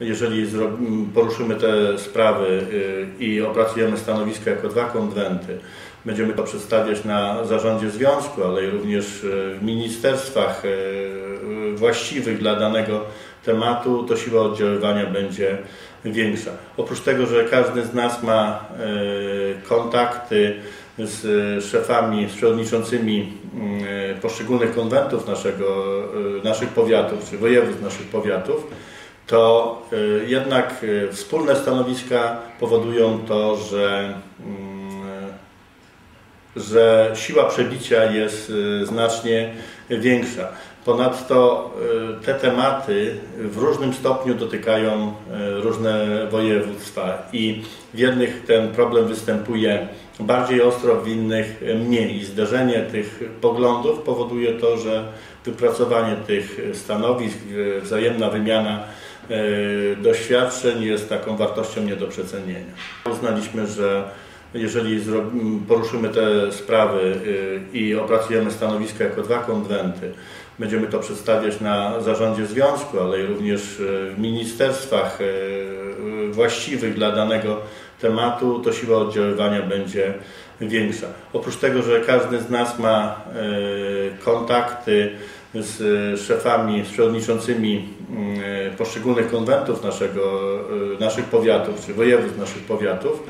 Jeżeli poruszymy te sprawy y, i opracujemy stanowiska jako dwa konwenty, będziemy to przedstawiać na zarządzie związku, ale również y, w ministerstwach y, właściwych dla danego tematu, to siła oddziaływania będzie większa. Oprócz tego, że każdy z nas ma kontakty z szefami, z przewodniczącymi poszczególnych konwentów naszego, naszych powiatów, czy województw naszych powiatów, to y, jednak y, wspólne stanowiska powodują to, że, mm, że siła przebicia jest y, znacznie większa. Ponadto te tematy w różnym stopniu dotykają różne województwa i w jednych ten problem występuje bardziej ostro, w innych mniej. Zderzenie tych poglądów powoduje to, że wypracowanie tych stanowisk, wzajemna wymiana doświadczeń jest taką wartością nie do przecenienia. Uznaliśmy, że jeżeli poruszymy te sprawy y, i opracujemy stanowiska jako dwa konwenty, będziemy to przedstawiać na zarządzie związku, ale również y, w ministerstwach y, właściwych dla danego tematu, to siła oddziaływania będzie większa. Oprócz tego, że każdy z nas ma kontakty z szefami, z przewodniczącymi mm, poszczególnych konwentów naszego, y, naszych powiatów, czy województw naszych powiatów,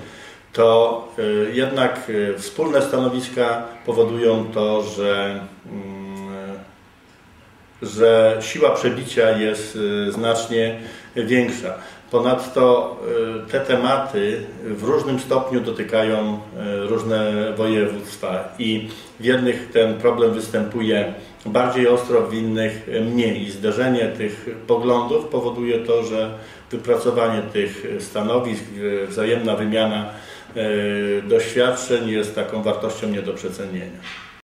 to jednak wspólne stanowiska powodują to, że, mm, że siła przebicia jest znacznie większa. Ponadto te tematy w różnym stopniu dotykają różne województwa i w jednych ten problem występuje bardziej ostro, w innych mniej. I zderzenie tych poglądów powoduje to, że wypracowanie tych stanowisk, wzajemna wymiana doświadczeń jest taką wartością nie do przecenienia.